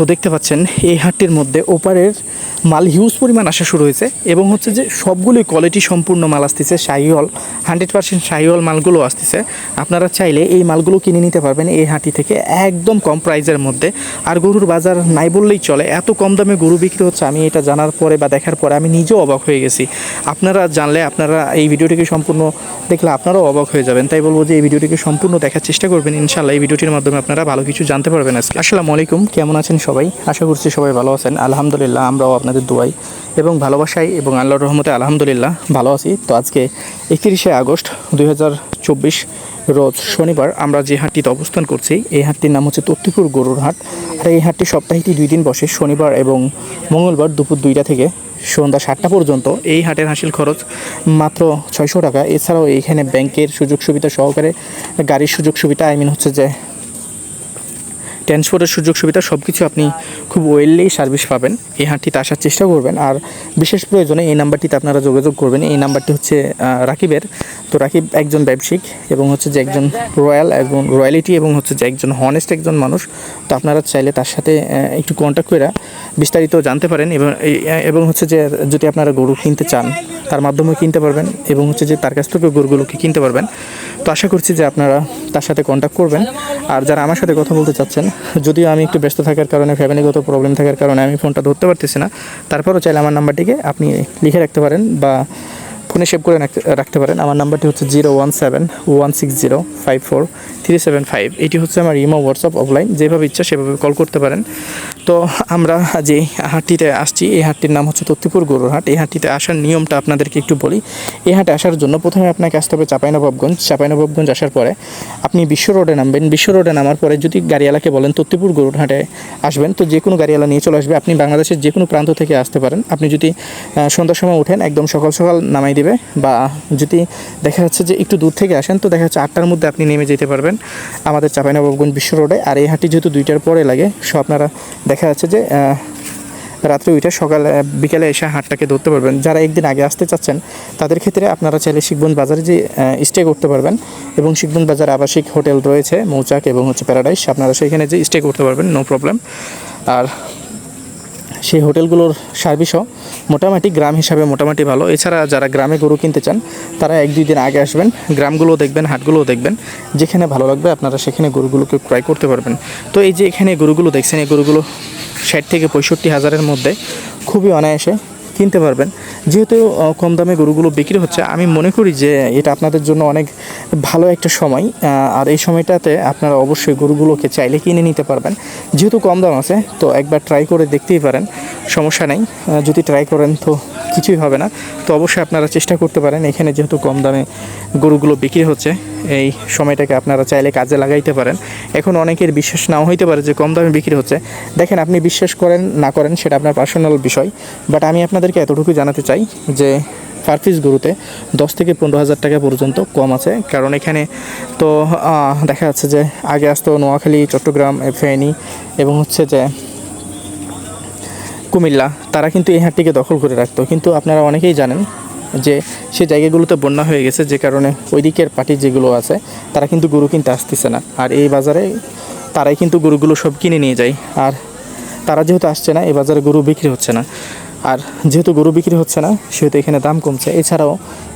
তো দেখতে পাচ্ছেন এই হাটটির মধ্যে ওপারের মাল হিউজ পরিমাণ আসা শুরু হয়েছে এবং হচ্ছে যে সবগুলোই কোয়ালিটি সম্পূর্ণ মাল আসতেছে, শাহিওয়াল হান্ড্রেড পার্সেন্ট শাহিওয়াল মালগুলো আসতেছে। আপনারা চাইলে এই মালগুলো কিনে নিতে পারবেন এই হাঁটি থেকে একদম কম প্রাইজের মধ্যে। আর গরুর বাজার নাই বললেই চলে, এত কম দামে গরু বিক্রি হচ্ছে, আমি এটা জানার পরে বা দেখার পরে আমি নিজেও অবাক হয়ে গেছি। আপনারা জানলে আপনারা এই ভিডিওটিকে সম্পূর্ণ দেখলে আপনারাও অবাক হয়ে যাবেন। তাই বলব যে এই ভিডিওটিকে সম্পূর্ণ দেখার চেষ্টা করবেন ইনশাল্লাহ এই ভিডিওটির মাধ্যমে আপনারা ভালো কিছু জানতে পারবেন আজকে। আসসালামু আলাইকুম, কেমন আছেন সবাই? আশা করছি সবাই ভালো আছেন। আলহামদুলিল্লাহ, আমরাও আপনাদের দোয়াই এবং ভালোবাসাই এবং আল্লাহর রহমতে আলহামদুলিল্লাহ ভালো আছি। তো আজকে একত্রিশে আগস্ট দুই হাজার চব্বিশ রোজ শনিবার আমরা যে হাটটিতে অবস্থান করছি, এই হাটটির নাম হচ্ছে তত্তিপুর গরুর হাট। আর এই হাটটি সপ্তাহে দুই দিন বসে, শনিবার এবং মঙ্গলবার দুপুর দুইটা থেকে সন্ধ্যা সাতটা পর্যন্ত। এই হাটের হাসিল খরচ মাত্র ছয়শো টাকা। এছাড়াও এইখানে ব্যাংকের সুযোগ সুবিধা সহকারে গাড়ির সুযোগ সুবিধা, আই মিন হচ্ছে যে ট্রান্সপোর্টের সুযোগ সুবিধা সব কিছু আপনি খুব ওয়েললি সার্ভিস পাবেন। এই হাটটিতে আসার চেষ্টা করবেন। আর বিশেষ প্রয়োজনে এই নাম্বারটিতে আপনারা যোগাযোগ করবেন। এই নাম্বারটি হচ্ছে রাকিবের। তো রাকিব একজন ব্যবসায়িক এবং হচ্ছে যে একজন রয়্যাল এবং রয়্যালিটি এবং হচ্ছে যে একজন হনেস্ট একজন মানুষ। তো আপনারা চাইলে তার সাথে একটু কন্ট্যাক্ট করে বিস্তারিত জানতে পারেন এবং এবং হচ্ছে যে যদি আপনারা গরু কিনতে চান, তার মাধ্যমে কিনতে পারবেন এবং হচ্ছে যে তার কাছ থেকে গরুগুলোকে কিনতে পারবেন। তো আশা করছি যে আপনারা তার সাথে কন্ট্যাক্ট করবেন। আর যারা আমার সাথে কথা বলতে চাচ্ছেন, যদিও আমি একটু ব্যস্ত থাকার কারণে ফ্যামিলিগত প্রবলেম থাকার কারণে আমি ফোনটা ধরতে পারতেছি না, তারপরও চাইলে আমার নাম্বারটিকে আপনি লিখে রাখতে পারেন বা ফোনে সেভ করে রাখ- রাখতে পারেন। আমার নাম্বারটি হচ্ছে zero one seven one six zero five four three seven five এটি হচ্ছে আমার ইমো হোয়াটসঅ্যাপ অফলাইন যেভাবে ইচ্ছা সেভাবে কল করতে পারেন। তো আমরা যে হাটটিতে আসছি, এই হাটটির নাম হচ্ছে তত্তিপুর গরুর হাট। এই হাটটিতে আসার নিয়মটা আপনাদেরকে একটু বলি। এই হাটে আসার জন্য প্রথমে আপনাকে আসতে হবে চাঁপাইনবাবগঞ্জ। চাঁপাইনবাবগঞ্জ আসার পরে আপনি বিশ্ব রোডে নামবেন। বিশ্ব রোডে নামার পরে যদি গাড়িওয়ালাকে বলেন তত্তিপুর গরুর হাটে আসবেন, তো যে কোনো গাড়িওয়ালা নিয়ে চলে আসবে। আপনি বাংলাদেশের যে কোনো প্রান্ত থেকে আসতে পারেন। আপনি যদি সন্ধ্যার সময় উঠেন, একদম সকাল সকাল নামাই দেবে বা যদি দেখা যাচ্ছে যে একটু দূর থেকে আসেন, তো দেখা যাচ্ছে আটটার মধ্যে আপনি নেমে যেতে পারবেন আমাদের চাঁপাইনবাবগঞ্জ বিশ্ব রোডে। আর এই হাটটি যেহেতু দুইটার পরে লাগে, সো আপনারা দেখা যাচ্ছে যে রাত্রে উঠে সকালে বিকেলে এসে হাটটাকে ধরতে পারবেন। যারা একদিন আগে আসতে চাচ্ছেন, তাদের ক্ষেত্রে আপনারা চাইলে শিখবন বাজারে যে স্টে করতে পারবেন এবং শিখবন বাজার আবাসিক হোটেল রয়েছে, মৌচাক এবং হচ্ছে প্যারাডাইস। আপনারা সেখানে যে স্টে করতে পারবেন নো প্রবলেম আর সেই হোটেলগুলোর সার্ভিসও মোটামুটি গ্রাম হিসাবে মোটামুটি ভালো। এছাড়া যারা গ্রামে গরু কিনতে চান, তারা এক দুই দিন আগে আসবেন, গ্রামগুলোও দেখবেন, হাটগুলোও দেখবেন। যেখানে ভালো লাগবে আপনারা সেখানে গরুগুলোকে ক্রয় করতে পারবেন। তো এই যে এখানে গরুগুলো দেখছেন, এই গরুগুলো ষাট থেকে পঁয়ষট্টি হাজারের মধ্যে খুবই অনায়াসে কিনতে পারবেন। যেহেতু কম দামে গরুগুলো বিক্রি হচ্ছে, আমি মনে করি যে এটা আপনাদের জন্য অনেক ভালো একটা সময় আর এই সময়টাতে আপনারা অবশ্যই গরুগুলোকে চাইলে কিনে নিতে পারবেন। যেহেতু কম দাম আছে, তো একবার ট্রাই করে দেখতেই পারেন, সমস্যা নেই। যদি ট্রাই করেন তো কিছুই হবে না। তো অবশ্যই আপনারা চেষ্টা করতে পারেন, এখানে যেহেতু কম দামে গরুগুলো বিক্রি হচ্ছে, এই সময়টাকে আপনারা চাইলে কাজে লাগাইতে পারেন। এখন অনেকের বিশ্বাস নাও হইতে পারে যে কম দামে বিক্রি হচ্ছে। দেখেন, আপনি বিশ্বাস করেন, না করেন, সেটা আপনার পার্সোনাল বিষয় বাট আমি আপনাদেরকে এতটুকু জানাতে চাই যে পার পিস গরুতে দশ থেকে পনেরো হাজার টাকা পর্যন্ত কম আছে। কারণ এখানে তো দেখা যাচ্ছে যে আগে আসতো নোয়াখালী, চট্টগ্রাম, ফেনী এবং হচ্ছে যে কুমিল্লা। তারা কিন্তু এই হাটটিকে দখল করে রাখতো। কিন্তু আপনারা অনেকেই জানেন যে সেই জায়গাগুলোতে বন্যা হয়ে গেছে, যে কারণে ওই দিকের পার্টি যেগুলো আছে, তারা কিন্তু গরু কিনতে আসতেছে না। আর এই বাজারে তারাই কিন্তু গরুগুলো সব কিনে নিয়ে যায়। আর তারা যেহেতু আসছে না, এই বাজারে গরু বিক্রি হচ্ছে না। আর যেহেতু গরু বিক্রি হচ্ছে না, সেহেতু এখানে দাম কমছে। এছাড়াও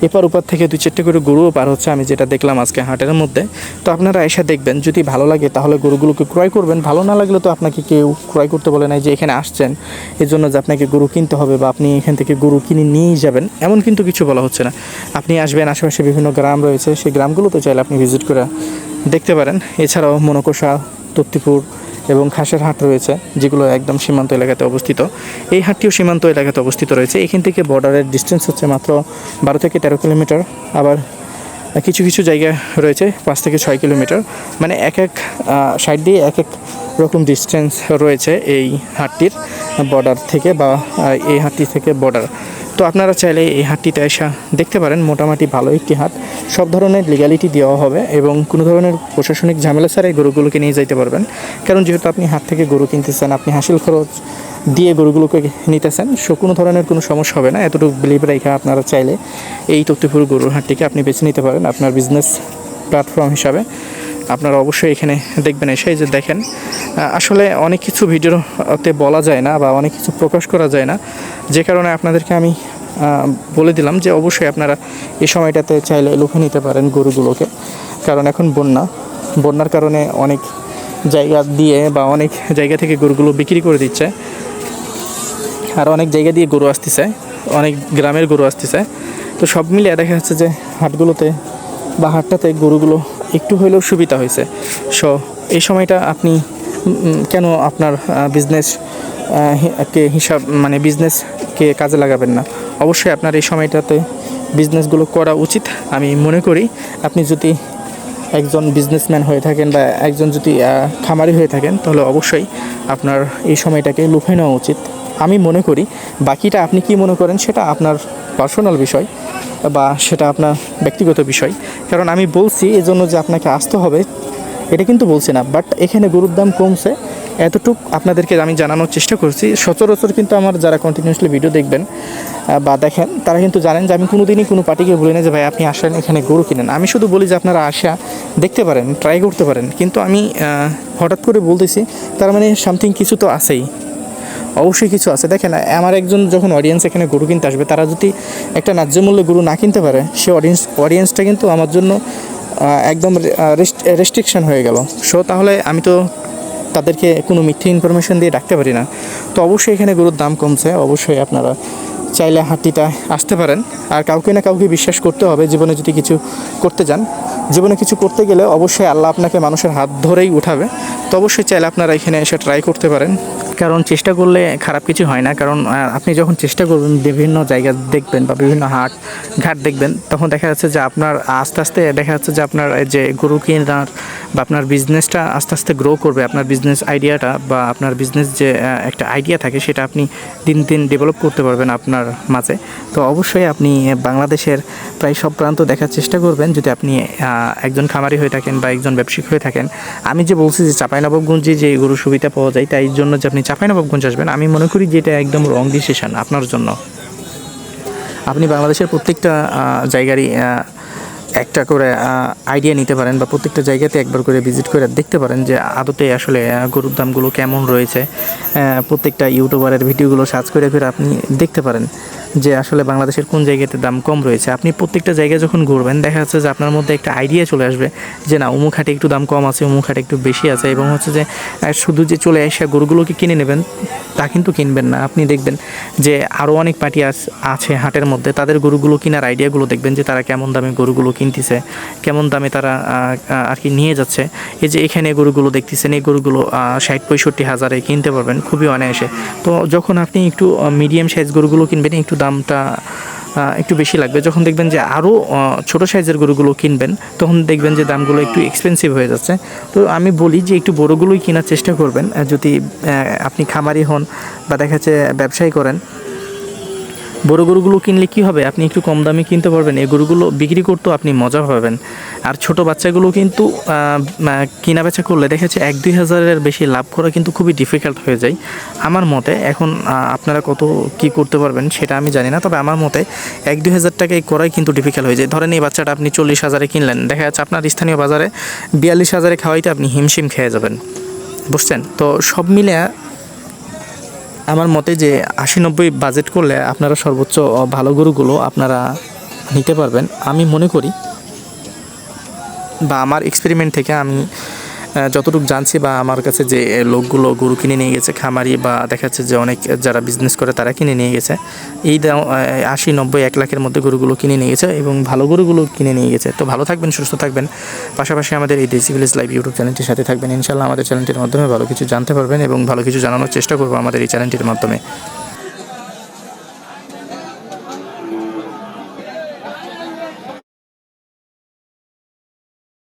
এপার ওপার থেকে দুই চারটে করে গরুও পার হচ্ছে, আমি যেটা দেখলাম আজকে হাটের মধ্যে। তো আপনারা এসে দেখবেন, যদি ভালো লাগে তাহলে গরুগুলোকে ক্রয় করবেন, ভালো না লাগলে তো আপনাকে কেউ ক্রয় করতে বলে নাই যে এখানে আসছেন। এর জন্য যে আপনাকে গরু কিনতে হবে বা আপনি এখান থেকে গরু কিনে নিয়েই যাবেন, এমন কিন্তু কিছু বলা হচ্ছে না। আপনি আসবেন, আশেপাশে বিভিন্ন গ্রাম রয়েছে, সেই গ্রামগুলোতে চাইলে আপনি ভিজিট করে দেখতে পারেন। এছাড়াও মনকষা, তত্তিপুর এবং খাসের হাট রয়েছে, যেগুলো একদম সীমান্ত এলাকাতে অবস্থিত। এই হাটটিও সীমান্ত এলাকাতে অবস্থিত রয়েছে। এখান থেকে বর্ডারের ডিস্টেন্স হচ্ছে মাত্র বারো থেকে তেরো কিলোমিটার। আবার কিছু কিছু জায়গা রয়েছে, পাঁচ থেকে ছয় কিলোমিটার। মানে এক এক সাইড দিয়ে এক এক রকম ডিস্টেন্স রয়েছে এই হাটটির বর্ডার থেকে বা এই হাটটি থেকে বর্ডার। তো আপনারা চাইলে এই হাটটিতে এসা দেখতে পারেন মোটামুটি ভালো একটি হাট। সব ধরনের লিগ্যালিটি দেওয়া হবে এবং কোনো ধরনের প্রশাসনিক ঝামেলা ছাড়াই গরুগুলোকে নিয়ে যাইতে পারবেন। কারণ যেহেতু আপনি হাট থেকে গরু কিনতেছেন, আপনি হাসিল খরচ দিয়ে গরুগুলোকে নিতেছেন, সো কোনো ধরনের কোনো সমস্যা হবে না। এতটুকু বিলিভ রেখে আপনারা চাইলে এই তথ্যপুর গরুর হাটটিকে আপনি বেছে নিতে পারেন আপনার বিজনেস প্ল্যাটফর্ম হিসাবে। আপনারা অবশ্যই এখানে দেখবেন এসে যে দেখেন আসলে অনেক কিছু ভিডিওতে বলা যায় না বা অনেক কিছু প্রকাশ করা যায় না। যে কারণে আপনাদেরকে আমি বলে দিলাম যে অবশ্যই আপনারা এই সময়টাতে চাইলে লুফে নিতে পারেন গরুগুলোকে। কারণ এখন বন্যা, বন্যার কারণে অনেক জায়গা দিয়ে বা অনেক জায়গা থেকে গরুগুলো বিক্রি করে দিচ্ছে। আর অনেক জায়গা দিয়ে গরু আসতেছে, অনেক গ্রামের গরু আসতেছে। তো সব মিলিয়ে দেখা যাচ্ছে যে হাটগুলোতে বা হাটটাতে গরুগুলো একটু হলেও সুবিধা হয়েছে। সো এই সময়টা আপনি কেন আপনার বিজনেস কে হিসাব মানে বিজনেসকে কাজে লাগাবেন না? অবশ্যই আপনার এই সময়টাতে বিজনেসগুলো করা উচিত। আমি মনে করি আপনি যদি একজন বিজনেসম্যান হয়ে থাকেন বা একজন যদি খামারি হয়ে থাকেন, তাহলে অবশ্যই আপনার এই সময়টাকে লুফে নেওয়া উচিত। আমি মনে করি বাকিটা আপনি কি মনে করেন সেটা আপনার পার্সোনাল বিষয় বা সেটা আপনার ব্যক্তিগত বিষয়। কারণ আমি বলছি এই জন্য যে আপনাকে আসতে হবে, এটা কিন্তু বলছি না। বাট এখানে গরুর দাম কমছে। এতটুক আপনাদেরকে আমি জানানোর চেষ্টা করছি। সচরাচর কিন্তু আমার যারা কন্টিনিউসলি ভিডিও দেখবেন বা দেখেন, তারা কিন্তু জানেন যে আমি কোনো দিনই কোনো পার্টিকে বলি না যে ভাই আপনি আসেন, এখানে গরু কিনেন। আমি শুধু বলি যে আপনারা আসা, দেখতে পারেন ট্রাই করতে পারেন। কিন্তু আমি হঠাৎ করে বলতেছি, তার মানে সামথিং কিছু তো আছেই। অবশ্যই কিছু আছে। দেখেন, আমার একজন যখন অডিয়েন্স এখানে গরু কিনতে আসবে, তারা যদি একটা ন্যায্য মূল্যে গরু না কিনতে পারে, সে অডিয়েন্স অডিয়েন্সটা কিন্তু আমার জন্য একদম রেস্ট্রিকশন হয়ে গেল। সো তাহলে আমি তো তাদেরকে কোনো মিথ্যে ইনফরমেশন দিয়ে রাখতে পারি না। তো অবশ্যই এখানে গরুর দাম কমছে। অবশ্যই আপনারা চাইলে হাটটিটা আসতে পারেন। আর কাউকে না কাউকে বিশ্বাস করতে হবে, জীবনে যদি কিছু করতে যান। জীবনে কিছু করতে গেলে অবশ্যই আল্লাহ আপনাকে মানুষের হাত ধরেই উঠাবে। তো অবশ্যই চাইলে আপনারা এখানে এসে ট্রাই করতে পারেন। কারণ চেষ্টা করলে খারাপ কিছু হয় না, কারণ আপনি যখন চেষ্টা করবেন, বিভিন্ন জায়গা দেখবেন বা বিভিন্ন হাট, ঘাট দেখবেন, তখন দেখা যাচ্ছে যে আপনার আস্তে আস্তে দেখা যাচ্ছে যে আপনার যে গরু কেনার বা আপনার বিজনেসটা আস্তে আস্তে গ্রো করবে, আপনার বিজনেস আইডিয়াটা বা আপনার বিজনেস যে একটা আইডিয়া থাকে, সেটা আপনি দিন দিন ডেভেলপ করতে পারবেন আপনার মাঝে। তো অবশ্যই আপনি বাংলাদেশের প্রায় সব প্রান্ত দেখার চেষ্টা করবেন, যদি আপনি একজন খামারি হয়ে থাকেন বা একজন ব্যবসায়িক হয়ে থাকেন। আমি যে বলছি যে চাঁপাইনবাবগঞ্জে যে গরু সুবিধা পাওয়া যায়, তাই জন্য যে আপনি চাঁপাইনবাবগঞ্জ আসবেন আমি মনে করি যে এটা একদম রং ডিসিশন আপনার জন্য। আপনি বাংলাদেশের প্রত্যেকটা জায়গারই একটা করে আইডিয়া নিতে পারেন বা প্রত্যেকটা জায়গাতে একবার করে ভিজিট করে দেখতে পারেন যে আদতে আসলে গরুর দামগুলো কেমন রয়েছে। প্রত্যেকটা ইউটিউবারের ভিডিওগুলো সার্চ করে করে আপনি দেখতে পারেন। যে আসলে বাংলাদেশের কোন জায়গাতে দাম কম রয়েছে। আপনি প্রত্যেকটা জায়গায় যখন ঘুরবেন, দেখা যাচ্ছে যে আপনার মধ্যে একটা আইডিয়া চলে আসবে যে, না অমুক হাটে একটু দাম কম আছে অমুক হাটে একটু বেশি আছে। এবং হচ্ছে যে শুধু যে চলে এসে গরুগুলোকে কিনে নেবেন, তা কিন্তু কিনবেন না। আপনি দেখবেন যে আরও অনেক পার্টি আছে হাটের মধ্যে, তাদের গরুগুলো কেনার আইডিয়াগুলো দেখবেন যে তারা কেমন দামে গরুগুলো কিনতেছে, কেমন দামে তারা আর কি নিয়ে যাচ্ছে। এই যে এখানে গরুগুলো দেখতেছেন, এই গরুগুলো ষাট পঁয়ষট্টি হাজারে কিনতে পারবেন, খুবই অনায়াসে। তো যখন আপনি একটু মিডিয়াম সাইজ গরুগুলো কিনবেন, একটু দামটা একটু বেশি লাগবে। যখন দেখবেন যে আরও ছোটো সাইজের গরুগুলো কিনবেন, তখন দেখবেন যে দামগুলো একটু এক্সপেন্সিভ হয়ে যাচ্ছে। তো আমি বলি যে একটু বড়োগুলোই কেনার চেষ্টা করবেন। যদি আপনি খামারি হন বা দেখা যাচ্ছে ব্যবসায়ী করেন বড় গরুগুলো কিনলে কি হবে? আপনি একটু কম দামে কিনতে পারবেন। এই গরুগুলো বিক্রি করতেও আপনি মজা পাবেন। আর ছোট বাচ্চাগুলো কিন্তু কেনা বেচা করলে দেখেছে এক, দুই হাজারের বেশি লাভ করা কিন্তু খুবই ডিফিকাল্ট হয়ে যায়। আমার মতে, এখন আপনারা কত কি করতে পারবেন সেটা আমি জানি না, তবে আমার মতে এক, দুই হাজার টাকায় করাই কিন্তু ডিফিকাল্ট হয়ে যায়। ধরেন এই বাচ্চাটা আপনি চল্লিশ হাজারে কিনলেন, দেখা যাচ্ছে আপনার স্থানীয় বাজারে বিয়াল্লিশ হাজারে খাওয়াইতে আপনি হিমশিম খেয়ে যাবেন। বুঝছেন? তো সব মিলে আমার মতে যে আশি নব্বই বাজেট করলে আপনারা সর্বোচ্চ ভালো গরুগুলো আপনারা নিতে পারবেন। আমি মনে করি বা আমার এক্সপেরিমেন্ট থেকে আমি যতটুকু জানছি বা আমার কাছে যে লোকগুলো গরু কিনে নিয়ে গেছে, খামারি বা দেখা যাচ্ছে যে অনেক যারা বিজনেস করে তারা কিনে নিয়ে গেছে। এই দাম আশি, নব্বই, এক লাখের মধ্যে গরুগুলো কিনে নিয়ে গেছে এবং ভালো গরুগুলো কিনে নিয়ে গেছে। তো ভালো থাকবেন, সুস্থ থাকবেন। পাশাপাশি আমাদের এই দেশি ভিলেজ লাইভ ইউটিউব চ্যানেলটির সাথে থাকবেন। ইনশাল্লাহ আমাদের চ্যানেলটির মাধ্যমে ভালো কিছু জানতে পারবেন এবং ভালো কিছু জানানোর চেষ্টা করব আমাদের এই চ্যানেলটির মাধ্যমে।